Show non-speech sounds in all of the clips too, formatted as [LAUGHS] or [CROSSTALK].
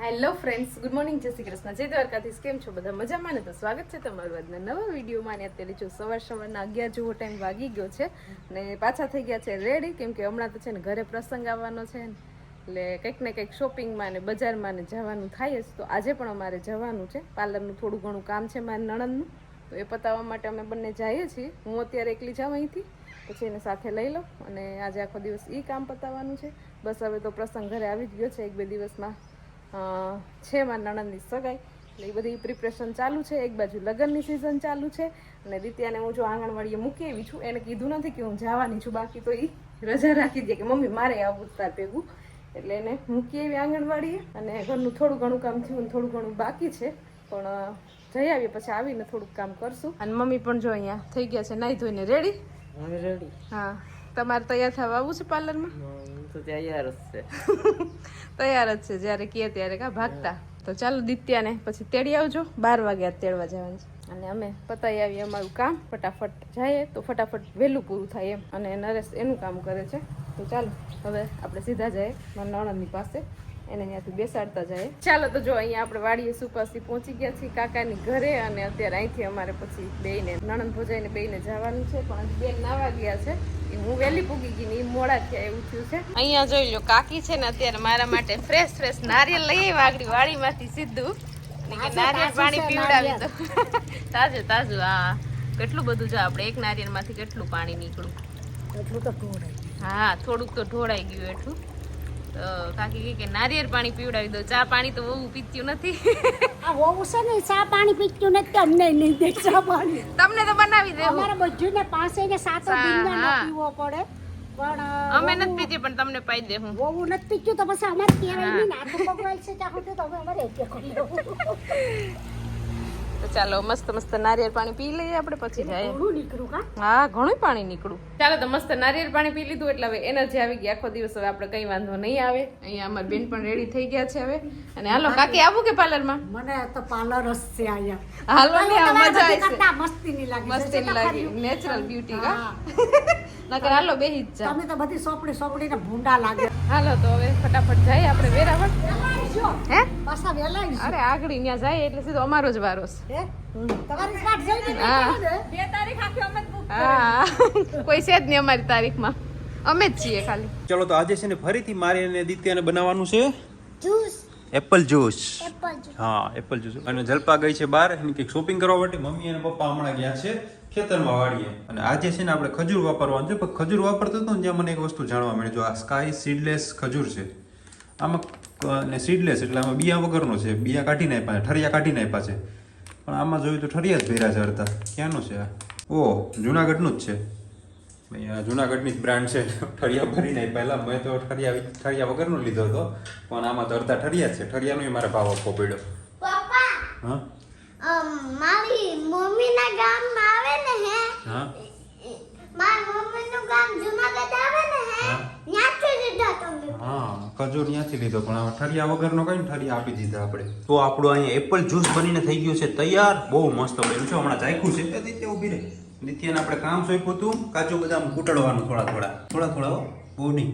Hello friends good morning જય શ્રી કૃષ્ણ જય દ્વારકાથી કેમ છો બધા મજામાં ને તો સ્વાગત છે તમારું આજના નવા વિડીયોમાં ને અત્યારે જો સવાર સવારના અગિયાર જેવો ટાઈમ વાગી ગયો છે ને પાછા થઈ ગયા છે રેડી કેમ કે હમણાં તો છે ને ઘરે પ્રસંગ આવવાનો છે ને એટલે કંઈક ને કંઈક શોપિંગમાં ને બજારમાં ને જવાનું થાય જ તો આજે પણ અમારે જવાનું છે. પાર્લરનું થોડું ઘણું કામ છે મારા નણંદનું. તો એ પતાવવા માટે અમે બંને જઈએ છીએ. હું અત્યારે એકલી જાઉં અહીંથી. પછી એને સાથે લઈ લઉં. અને આજે આખો દિવસ એ કામ પતાવવાનું છે. બસ હવે તો પ્રસંગ ઘરે આવી જ ગયો છે. એક બે દિવસમાં છે મારા નણંદની સગાઈ. એટલે એ બધી પ્રિપરેશન ચાલુ છે. એક બાજુ લગ્નની સિઝન ચાલુ છે. અને દિત્યાને હું જો આંગણવાડીએ મૂકી આવી છું. એને કીધું નથી કે હું જવાની છું. બાકી તો એ રજા રાખી દે કે મમ્મી મારે આવું તાર ભેગું. એટલે એને મૂકી આવી આંગણવાડીએ. અને ઘરનું થોડું ઘણું કામ થયું ને થોડું ઘણું બાકી છે. પણ જઈ આવીએ પછી આવીને થોડુંક કામ કરશું. અને મમ્મી પણ જો અહીંયા થઈ ગયા છે. નાહી ધોઈને રેડી હવે રેડી હા. તમારે તૈયાર થવા આવું છે પાર્લરમાં? તો તૈયાર જ છે. [LAUGHS] તૈયાર જ છે જ્યારે કહે ત્યારે કા ભાગતા. તો ચાલો દિત્યાને પછી તેડી આવજો બાર વાગ્યા તેડવા જવાનું છે. અને અમે પતાવી આવીએ અમારું કામ ફટાફટ જઈએ. તો ફટાફટ વહેલું પૂરું થાય એમ. અને નરેશ એનું કામ કરે છે. તો ચાલો હવે આપણે સીધા જઈએ મારા નણંદની પાસે. એને અહીંયાથી બેસાડતા જઈએ. ચાલો તો જો અહીંયા આપણે વાડીએ સુપાસી પહોંચી ગયા છીએ કાકાની ઘરે. અને અત્યારે અહીંથી અમારે પછી બેને નણંદ ભોજાઈને બેને જવાનું છે. પણ બેન નાવા ગયા છે. હું વહેલી પૂગી ગઈ ને એ મોડા થયા એવું થયું છે. અહીંયા જોઈ લો કાકી છે ને અત્યારે મારા માટે ફ્રેશ ફ્રેશ નારિયેલ લઈ આવી વાગડી વાડીમાંથી સીધું. નારિયેળ પાણી પીવડાવી દો [LAUGHS] તાજું તાજું હા. કેટલું બધું જો આપણે એક નારિયેળમાંથી કેટલું પાણી નીકળું એટલું તો ઢોળાય હા થોડુંક તો ઢોળાઈ ગયું એટલું. તો કાકી કે નારિયેળ પાણી પીવડાવી દો. ચા પાણી તો બહુ પીત્યું નથી. આ વહુ છે ને ચા પાણી પીત્યું નથી અમને નહીં દે ચા પાણી. તમને તો બનાવી દે અમારે બધું ને પાસે ને સાતો દિન ના પીવો પડે. પણ અમે નથી પીતી પણ તમને પાઈ દે હું વહુ નથી પીતું તો પછી અમારે કેવાય નહીં ને આ તો પકવાય છે ચા તો હવે અમારે એક કરી ચાલો મસ્ત મસ્ત નારિયેળ પાણી પી લઈએ આપણે પછી જાય. ઘણું નીકળું હા ઘણું પાણી નીકળું. ચાલો તો મસ્ત નારિયેળ પાણી પી લીધું એટલે હવે એનર્જી આવી ગઈ. આખો દિવસ હવે આપણે કઈ વાંધો નહીં આવે. અહીંયા અમાર બેન પણ રેડી થઈ ગયા છે હવે. અને હાલો કાકી આવું કે પાર્લરમાં? મને તો પાર્લર જ છે અહીંયા. હાલો ને આ મજા આવી છે. મસ્તીની લાગે છે. મસ્તી છે તો નેચરલ બ્યુટી કા? [LAUGHS] નકર હાલો બેહી જ જા. તમે તો બધી સોપડી સોપડીને ભૂંડા લાગે. હાલો તો હવે ફટાફટ જઈએ આપણે વેરાવળ હે. પાછા વેલા અરે આગળ ત્યાં જાય એટલે સીધો અમારો જ વારો છે. હે? તમારી સ્ટાર્ટ જઈ ને હા. બે તારીખ આખી અમે જ હા. કોઈ છે જ નહીં અમારી તારીખમાં. અમે જ છીએ ખાલી. ચલો તો આજે છે ને ફરીથી મારી અને દિત્યાને બનાવવાનું છે. Juice apple juice apple juice હા એપલ જ્યુસ અને જલપા ગઈ છે બહાર એની કંઈક શોપિંગ કરવા માટે. મમ્મી અને પપ્પા હમણાં ગયા છે. ખેતરમાં વાળીએ. અને આજે છે ને આપણે ખજૂર વાપરવાનું છે પણ ખજૂર વાપરતો હતો ને ત્યાં મને એક વસ્તુ જાણવા મળી જો આ સ્કાય સીડલેસ ખજૂર છે. આમાં ને સીડલેસ એટલે આમાં બિયા વગરનો છે બિયા કાઢીને આપ્યા છે ઠરિયા કાઢીને આપ્યા છે. પણ આમાં જોયું તો ઠરિયા જ ભેરા છે અડધા ક્યાંનું છે આ? ઓ જુનાગઢનું જ છે. અહીંયા જુનાગઢની જ બ્રાન્ડ છે. ઠરિયા ભરીને પહેલાં મેં તો ઠરિયા ઠરિયા વગરનો લીધો હતો. પણ આમાં તો અડધા ઠરિયા જ છે. ઠરિયાનો મારે ભાવ આપવો પડ્યો. હા? મારી મમ્મીના ગામમાં આવે ને હે? હા. મારી મમ્મીનું ગામ જુનાગઢ આવે ને હે. ત્યાંથી લીધા તમે. હા ખજૂર ત્યાંથી લીધો પણ ઠરિયા વગરનો કઈ ઠરિયા આપી દીધા આપણે? તો આપણો અહીંયા એપલ જ્યુસ બનીને થઈ ગયું છે તૈયાર. બહુ મસ્ત બન્યું છે હમણાં જાયખું છે. એ દિત્ય ઊભી રહે. નિત્યને આપણે કામ સોંપ્યું હતું કાચું બદામ કૂટડવાનું થોડા થોડા. થોડા થોડા બહુ નહીં.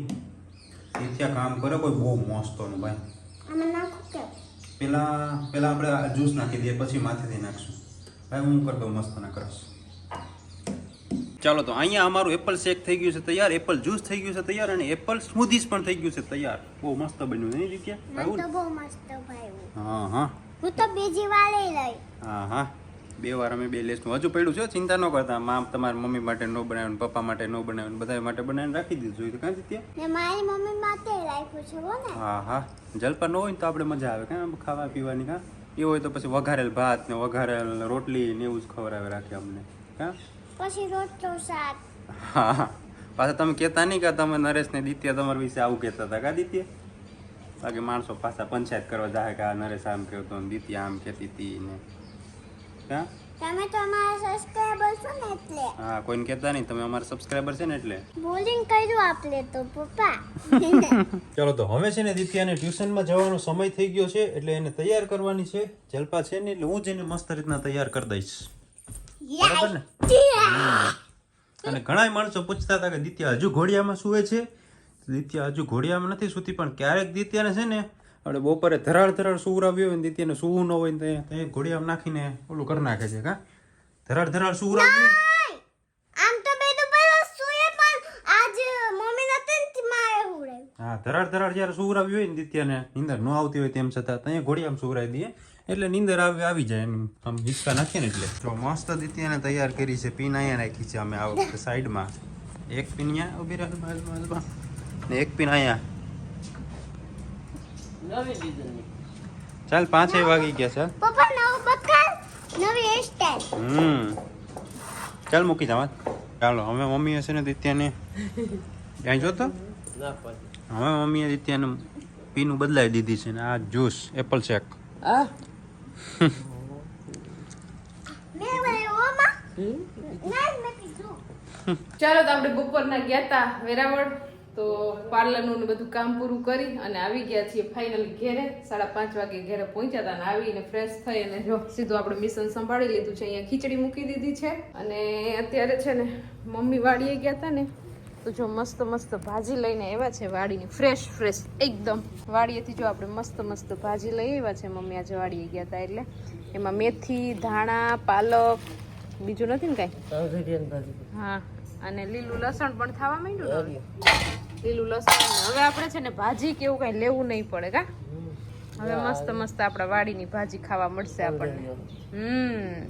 નિત્યા કામ કરે કોઈ બહુ મસ્તનું ભાઈ. પેલા પેલા આપણે આ જ્યુસ નાખી દઈએ પછી માથેથી નાખશું. ભાઈ હું કરી દઉં મસ્ત ના કરશ ચાલો તો અહીંયા અમારું એપલ શેક થઈ ગયું છે તૈયાર. એપલ જ્યુસ થઈ ગયું છે તૈયાર અને એપલ સ્મૂધીસ પણ થઈ ગયું છે તૈયાર. બહુ મસ્ત બન્યું નહીં ને? બહુ મસ્ત હા હા. હું તો બીજી વાર લઈ લઈ. હા હા. બે વાર અમે બે લેસનું હજુ પડ્યું છે ચિંતા ન કરતા. માં તમારા મમ્મી માટે ન બનાવ્યું પપ્પા માટે ન બનાવ્યું બધા માટે બનાવીને રાખી દીધું તો કાં જીત્યા મારી મમ્મી માટે રાખ્યું છે હો ને. હા હા. જલપા ન હોય ને તો આપણે મજા આવે. કાં ખાવા પીવાની કાં એ હોય તો પછી વઘારેલ ભાત ને વઘારેલ રોટલી ને એવું જ ખવડાવે રાખે અમને. કાં પછી રોટલો શાક. હા હા. પાછા તમે કહેતા નહીં કે તમે નરેશ ને દિત્યા તમારા વિશે આવું કહેતા હતા. કા દિત્ય? બાકી માણસો પાછા પંચાયત કરવા જાય કે આ નરેશ આમ કહેતો દિત્યા આમ કહેતી હતી ને. તમે તો અમારા સબસ્ક્રાઈબર છો ને એટલે. હા કોઈને કહેતા નહીં તમે અમારા સબસ્ક્રાઇબર છે ને એટલે. બોલિંગ કર્યું આપણે તો પપ્પા. [LAUGHS] ચાલો તો હવે છે ને દિત્યાને ટ્યુશનમાં જવાનો સમય થઈ ગયો છે એટલે એને તૈયાર કરવાની છે. જલપા છે ને એટલે હું જ એને મસ્ત રીતના તૈયાર કરી દઈશ. બરાબર ને? અને ઘણા માણસો પૂછતા હતા કે દિત્યા હજુ ઘોડિયામાં સૂવે છે? દિત્યા હજુ ઘોડિયામાં નથી સૂતી પણ ક્યારેક દિત્યાને છે ને એટલે બપોરે ધરાળ ધરાળ સૂર આવ્યો હોય ને તેને સૂવું ન હોય ને ત્યાં ત્યાં ઘોડિયામાં નાખીને ઓલું કરી નાખે છે કા? ધરાળ ધરાળ સૂર આવ્યું આમ તો સુએ પણ આજ મમ્મી મારે હા ધરાળ ધરાડ જ્યારે સુવરાવ્યું હોય ને દિત્યાને નીંદર ન આવતી હોય તેમ છતાં ત્યાં ઘોડિયામાં સુવરાવી દઈએ. એટલે નીંદર આવે આવી જાય એમ. આમ હિસ્સા નાખીએ ને એટલે. જો મસ્ત દિત્યાને તૈયાર કરી છે પીન અહીંયા નાખી છે અમે આ વખતે [LAUGHS] સાઈડમાં. એક પીન અહીંયા ઊભી રહે બાજુમાં. ને એક પીન અહીંયા. નવી ચાલ પાંચેય વાગી ગયા છે પપ્પા નવો બકાર નવી હેરસ્ટાઈલ હમ. ચાલ મૂકી જવા ચાલો હવે મમ્મીએ છે ને દિત્યાને ક્યાંય જોતો? ના પાડી. હવે મમ્મીએ દિત્યાને પીનું બદલાવી દીધી છે ને આ જ્યુસ એપલ શેક. આ [LAUGHS] ચાલો તો આપણે બપોરના ગયા હતા વેરાવળ. તો પાર્લરનું ને બધું કામ પૂરું કરી અને આવી ગયા છીએ ફાઇનલી ઘેરે. સાડા પાંચ વાગે ઘેરે પહોંચ્યા હતા અને આવીને ફ્રેશ થઈ અને જો સીધું આપણે મિશન સંભાળી લીધું છે. અહીંયા ખીચડી મૂકી દીધી છે અને અત્યારે છે ને મમ્મી વાડીએ ગયા હતા ને તો જો મસ્ત મસ્ત ભાજી લઈને આવ્યા છે વાડીની. ફ્રેશ ફ્રેશ એકદમ. વાડીએથી જો આપણે મસ્ત મસ્ત ભાજી લઈ આવ્યા છે મમ્મી આજે વાડીએ ગયા હતા એટલે. એમાં મેથી ધાણા પાલક બીજું નથી ને કાંઈ? હા અને લીલું લસણ પણ થવા માંડ્યું. લીલું લસણ હવે આપણે છે ને ભાજી કે એવું કઈ લેવું નહીં પડે કા? હવે મસ્ત મસ્ત આપણા વાડીની ભાજી ખાવા મળશે આપણને. હમ.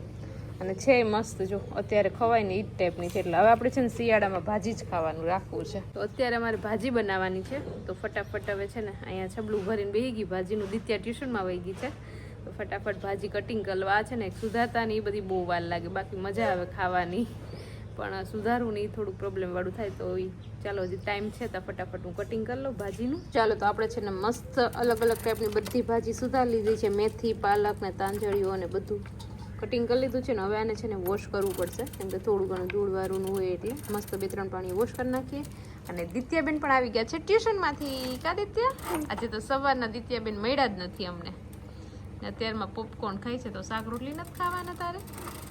અને છે મસ્ત જો અત્યારે ખવાય ને એ જ ટાઈપની છે એટલે હવે આપણે છે ને શિયાળામાં ભાજી જ ખાવાનું રાખવું છે. તો અત્યારે અમારે ભાજી બનાવવાની છે. તો ફટાફટ હવે છે ને અહીંયા છબલું ભરીને બેહી ગઈ. ભાજીનું દિત્યા ટ્યુશનમાં વહી ગઈ છે. તો ફટાફટ ભાજી કટિંગ કરવા છે ને ને એ બધી બહુ વાર લાગે. બાકી મજા આવે ખાવાની. પણ સુધારવું નહીં થોડું પ્રોબ્લેમ વાળું થાય તો એ ચાલો હજી ટાઈમ છે તો ફટાફટ હું કટિંગ કરી લઉં ભાજીનું. ચાલો તો આપણે છે ને મસ્ત અલગ અલગ ટાઈપની બધી ભાજી સુધારી લીધી છે. મેથી, પાલક ને તાંજળીઓ અને બધું કટિંગ કરી લીધું છે ને હવે આને છે ને વોશ કરવું પડશે. કેમ કે થોડું ઘણું ધૂળવાળું હોય એટલે મસ્ત બે ત્રણ પાણી વોશ કરી નાખીએ. અને દિત્યાબેન પણ આવી ગયા છે ટ્યુશનમાંથી. કા દિત્યા? આજે તો સવારના દિત્યાબેન મળ્યા જ નથી અમને. ને અત્યારમાં પોપકોર્ન ખાય છે તો શાક રોટલી નથી ખાવાના તારે?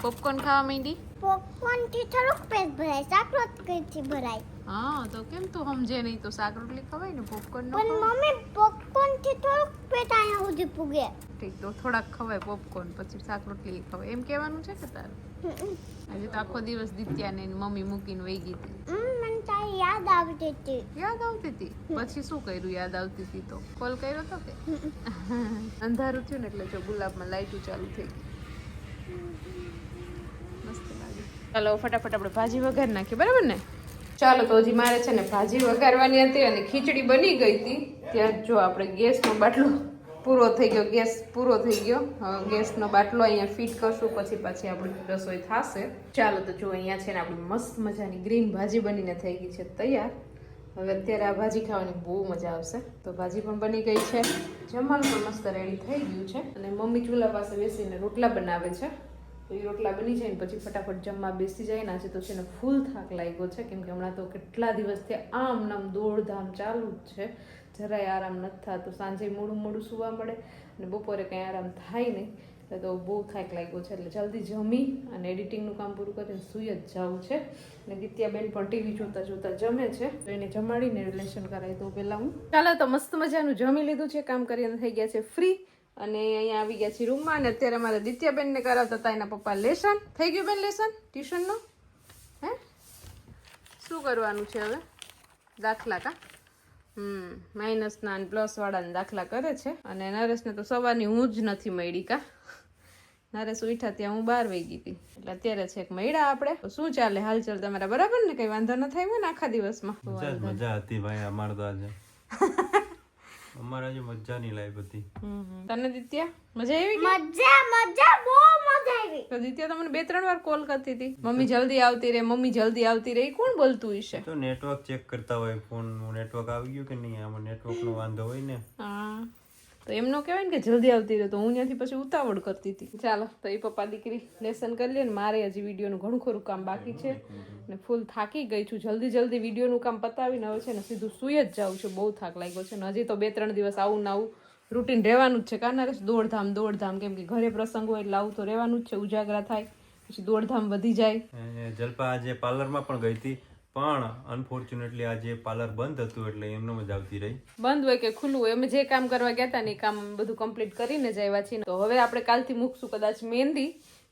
પોપકોર્ન ખાવા માંડી? પોપકોર્નથી થોડુંક પેટ ભરાય શાક રોટલી થી ભરાય. હા તો કેમ તું સમજે નહીં? તો શાક રોટલી ખવાય ને પોપકોર્ન પણ મમ્મી પોપકોર્નથી થોડુંક પેટ અહીંયા સુધી પૂગે ઠીક તો થોડાક ખવાય પોપકોર્ન પછી શાક રોટલી ખવાય. એમ કહેવાનું છે કે તારે? આજે તો આખો દિવસ દિત્યાને ને મમ્મી મૂકીને વહી ગઈ હતી. યાદ આવતી હતી. યાદ આવતી હતી? પછી શું કર્યું યાદ આવતી હતી તો? કોલ કર્યો તો કે? અંધારું થયું ને એટલે જો ગુલાબમાં લાઈટું ચાલુ થઈ મસ્ત ચાલો, ફટાફટ આપણે ભાજી વઘાર નાખીએ, બરાબર ને? ચાલો, તો હજી મારે છે ને ભાજી વઘારવાની હતી અને ખીચડી બની ગઈ હતી. ત્યાં જો આપણે ગેસનો બાટલો પૂરો થઈ ગયો, ગેસ પૂરો થઈ ગયો. હવે ગેસનો બાટલો અહીંયા ફિટ કરશું, પછી પછી આપણી રસોઈ થશે. ચાલો તો જો અહીંયા છે ને આપણી મસ્ત મજાની ગ્રીન ભાજી બનીને થઈ ગઈ છે તૈયાર. હવે અત્યારે આ ભાજી ખાવાની બહુ મજા આવશે. તો ભાજી પણ બની ગઈ છે. જમવાનું પણ મસ્ત રેડી થઈ ગયું છે. અને મમ્મી ચૂલા પાસે બેસીને રોટલા બનાવે છે. તો એ રોટલા બની જાય ને પછી ફટાફટ જમવા બેસી જાય આજે તો છે ને ફૂલ થાક લાગ્યો છે. કેમ કે હમણાં તો કેટલા દિવસથી આમ નામ દોડધામ ચાલુ જ છે. જરાય આરામ નથી થતો. સાંજે મોડું મોડું સુવા મળે અને બપોરે કંઈ આરામ થાય નહીં. એટલે તો બહુ થાક લાગ્યો છે. એટલે જલ્દી જમી અને એડિટિંગનું કામ પૂરું કરીને સૂઈ જ જવું છે. અને દિત્યાબેન પણ ટીવી જોતા જોતા જમે છે. તો એને જમાડીને રિલેશન કરાય તો પહેલાં હું. ચાલો, તો મસ્ત મજાનું જમી લીધું છે. કામ કરીને થઈ ગયા છે ફ્રી. અને અહીંયા આવી ગયા છે રૂમમાં. અને અત્યારે મારે દિત્યાબેનને કરાવતા હતા. એના પપ્પા લેસન. થઈ ગયું બેન લેસન? ટ્યુશનનું? હે? શું કરવાનું છે હવે? દાખલા કા? હમ માઇનસના અને પ્લસવાળાના દાખલા કરે છે. અને નરેશને તો સવારની હું જ નથી મળી કા. નરેશ ઉઠા ત્યાં હું બાર વહી ગઈ. હતી એટલે અત્યારે છે મળ્યા આપણે. શું ચાલે હાલચાલ તમારા? બરાબર ને? કઈ વાંધો ન થાય ને આખા દિવસમાં? મજા મજા હતી ભાઈ અમારે તો આજે. [LAUGHS] અમારે આજે મજાની લાઈફ હતી. તને દિત્યા મજા આવી મજા મજા બહુ તો દિત્યા તો બે ત્રણ વાર કોલ કરતી હતી. મમ્મી જલ્દી આવતી રહે મમ્મી જલ્દી આવતી રહે. ઈ કોણ બોલતું હશે તો નેટવર્ક ચેક કરતા હોય ફોન નેટવર્ક આવી ગયું કે નહીં? આમાં નેટવર્ક નો વાંધો હોય ને? હા. તો એમનો કહેવાય ને કે જલ્દી આવતી રહે તો હું ત્યાંથી પછી ઉતાવળ કરતી હતી. ચાલો તો એ પપ્પા દીકરી લેસન કરી લે ને મારે હજી વિડીયોનું ઘણું ખરું કામ બાકી છે. ને ફૂલ થાકી ગઈ છું. જલ્દી જલ્દી વિડીયોનું કામ પતાવીને હવે છે ને સીધું સુઈ જ જાઉં છું. બહુ થાક લાગ્યો છે. ને હજી તો બે ત્રણ દિવસ આવું ને આવું રૂટીન રહેવાનું જ છે. કારણ નરેશ દોડધામ દોડધામ. કેમ કે ઘરે પ્રસંગ હોય એટલે આવું તો રહેવાનું જ છે. ઉજાગરા થાય પછી દોડધામ વધી જાય. જલપા આજે પાર્લરમાં પણ ગઈ હતી પણ અનફોર્ચ્યુનેટલી આજે પાર્લર બંધ હતું એટલે એમનો જ આવતી રહી. બંધ હોય કે ખુલ્લું હોય. અમે જે કામ કરવા ગયા હતા ને એ કામ બધું કમ્પ્લીટ કરીને જ આવ્યા છીએ. તો હવે આપણે કાલથી મૂકશું કદાચ મહેંદી.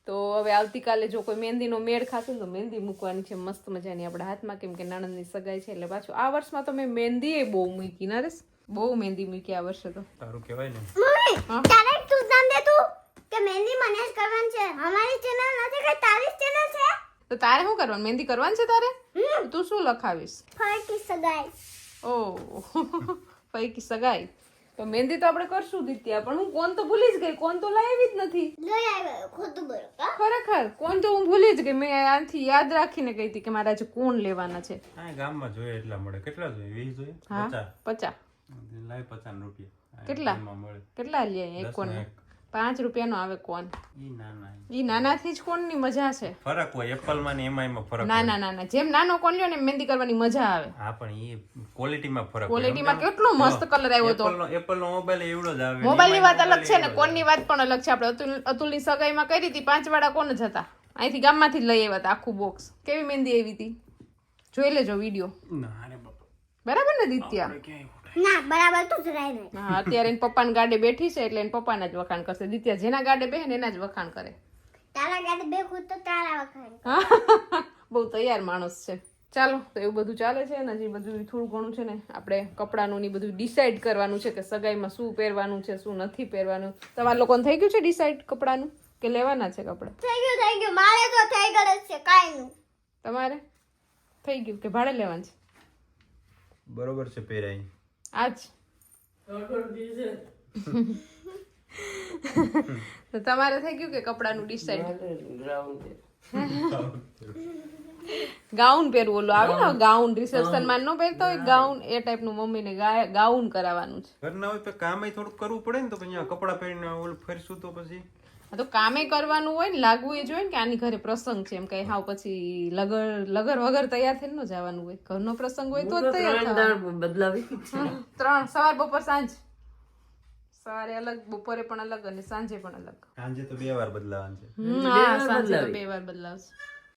તો હવે આવતીકાલે જો કોઈ મહેંદીનો મેળ ખાશે તો મહેંદી મૂકવાની છે. મસ્ત મજાની આપણા હાથમાં. કેમ કે નાણંદની સગાઈ છે એટલે પાછું આ વર્ષમાં તો મેં મહેંદી બહુ મૂકી. નરેશ? બહુ મહેંદી મૂકી આ વર્ષે તો. તારું કહેવાય ને. મમ્મી તારે તું જાણ દે તું કે મહેંદી મને જ કરવાની છે. અમારી ચેનલ નથી કે તારી ચેનલ છે. તો તારે શું કરવાનું? મહેંદી કરવાની છે તારે? તું શું લખાવીશ? ફરકી સગાઈ ઓ ફરકી સગાઈ તો મહેંદી તો આપણે કરશું દિત્યા પણ હું કોણ તો ભૂલી જ ગઈ. કોણ તો લાવી જ નથી. લઈ આવ્યો ખોટું બરોબર ખરેખર કોણ તો હું ભૂલી જ ગઈ. મેં આથી યાદ રાખીને કહી હતી કે મારે આજે કોણ લેવાના છે. આ ગામમાં જોઈએ એટલા મળે. કેટલા જોઈએ? 20 જોઈએ? હા પચાસ? પચાસ. લાય પચાસ રૂપિયા. કેટલા? કેટલા લે? એક કોન પાંચ રૂપિયાનો આવે કોન? ઈ નાનાથી જ કોનની મજા છે? ફરક હોય ને એમાં એમાં ફરક ના ના જેમ નાનો કોન લ્યો ને મહેંદી કરવાની મજા આવે. હા પણ એ ક્વોલિટીમાં ફરક ક્વોલિટીમાં કેટલો મસ્ત કલર આવ્યો હતો એપલ નો મોબાઈલ એવડો જ આવે. મોબાઈલની વાત અલગ છે ને કોનની વાત પણ અલગ છે. આપણે અતુલ અતુલની સગાઈમાં કરી હતી પાંચ વાળા કોણ જ હતા. અહીંથી ગામમાંથી જ લઈ આવ્યા હતા આખું બોક્સ કેવી મહેંદી આવી હતી? જોઈ લેજો વીડિયો બરાબર ને દિત્યા. ના બરાબર તું જ રહે નહીં હા અત્યારે એના પપ્પાના ગાડે બેઠી છે એટલે એના પપ્પાના જ વખાણ કરશે. દિત્યા જેના ગાડે બેહે ને એના જ વખાણ કરે. તારા ગાડે બે તો તારા વખાણ હા, બહુ તૈયાર માણસ છે. ચાલો તો એવું બધું ચાલે છે ને હજી બધું થોડું ઘણું છે ને આપણે કપડાનું ને બધું ડિસાઈડ કરવાનું છે કે સગાઈમાં શું પહેરવાનું છે શું નથી પહેરવાનું. તમારા લોકોને થઈ ગયું છે ડિસાઈડ કપડાનું? કે લેવાના છે કપડા? થઈ ગયું થઈ ગયું. મારે તો થઈ ગયું છે કાંઈનું તમારે? થઈ ગયું કે ભાડે લેવાનું છે? બરોબર છે પહેરાય આજ. તો તમારે થઈ ગયું કે કપડાનું ડિસાઈડ ગાઉન પહેરવું ઓલું. આવે ને ગાઉન રિસેપ્શનમાં ન પહેરતો હોય ગાઉન એ ટાઈપનું મમ્મીને ગાઉન કરાવવાનું છે. ઘરના હોય તો કામ થોડુંક કરવું પડે ને તો પછી કપડાં પહેરીને ઓલું ફરશું તો પછી. તો કામે કરવાનું હોય ને લાગવું એ જોઈએ ને કે આની ઘરે પ્રસંગ છે. એમ કઈ હાવ પછી લગર લગર વગર તૈયાર થઈને ન જવાનું હોય. ઘરનો પ્રસંગ હોય તો જ તૈયાર થવાનું. બદલાવી ત્રણ સવાર બપોર સાંજ. સવારે અલગ બપોરે પણ અલગ અને સાંજે પણ અલગ. સાંજે તો બે વાર બદલાવાનું છે. હમ, હા સાંજે તો બે વાર બદલાવશે.